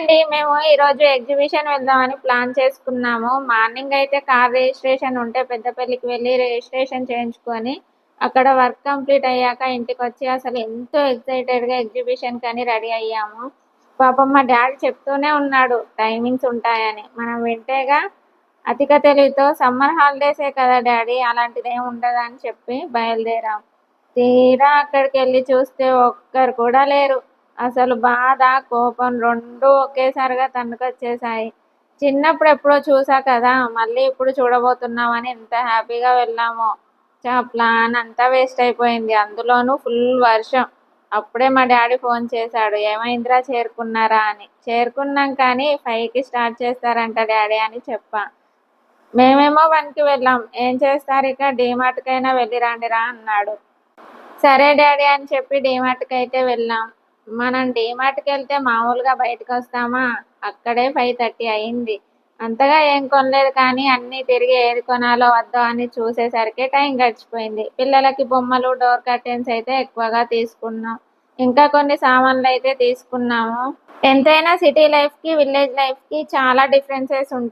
అండి మేము ఈరోజు ఎగ్జిబిషన్ వెళ్దామని ప్లాన్ చేసుకున్నాము. మార్నింగ్ అయితే కార్ రిజిస్ట్రేషన్ ఉంటే పెద్దపల్లికి వెళ్ళి రిజిస్ట్రేషన్ చేయించుకొని అక్కడ వర్క్ కంప్లీట్ అయ్యాక ఇంటికి వచ్చి అసలు ఎంతో ఎక్సైటెడ్గా ఎగ్జిబిషన్ కానీ రెడీ అయ్యాము. పాపం మా డాడీ చెప్తూనే ఉన్నాడు టైమింగ్స్ ఉంటాయని. మనం వింటేగా అధిక తెలివితో సమ్మర్ హాలిడేసే కదా డాడీ అలాంటిది ఏమి ఉండదని చెప్పి బయలుదేరాం. తీరా అక్కడికి వెళ్ళి చూస్తే ఒక్కరు కూడా లేరు. అసలు బాధ కోపం రెండు ఒకేసారిగా తన్నుకొచ్చేసాయి చిన్నప్పుడు ఎప్పుడో చూసా కదా మళ్ళీ ఇప్పుడు చూడబోతున్నామని ఎంత హ్యాపీగా వెళ్ళామో. చా ప్లాన్ అంతా వేస్ట్ అయిపోయింది. అందులోనూ ఫుల్ వర్షం. అప్పుడే మా డాడీ ఫోన్ చేశాడు. ఏమైందిరా చేరుకున్నారా? అని. చేరుకున్నాం కానీ ఫైవ్కి స్టార్ట్ చేస్తారంట డాడీ అని చెప్పా. మేమేమో వన్కి వెళ్ళాం. ఏం చేస్తారు ఇక? డీమార్ట్కైనా వెళ్ళి రండిరా అన్నాడు. సరే డాడీ అని చెప్పి డీమార్ట్కి అయితే వెళ్ళాం. మనం డీమార్ట్కి వెళ్తే మామూలుగా బయటకు వస్తామా? అక్కడే ఫైవ్ థర్టీ అయింది. అంతగా ఏం కొనలేదు కానీ అన్నీ తిరిగి ఏది కొనాలో వద్దో అని చూసేసరికి టైం గడిచిపోయింది. పిల్లలకి బొమ్మలు డోర్ కర్టెన్స్ అయితే ఎక్కువగా తీసుకున్నాం. ఇంకా కొన్ని సామాన్లు అయితే తీసుకున్నాము. ఎంతైనా సిటీ లైఫ్కి విలేజ్ లైఫ్కి చాలా డిఫరెన్సెస్ ఉంటాయి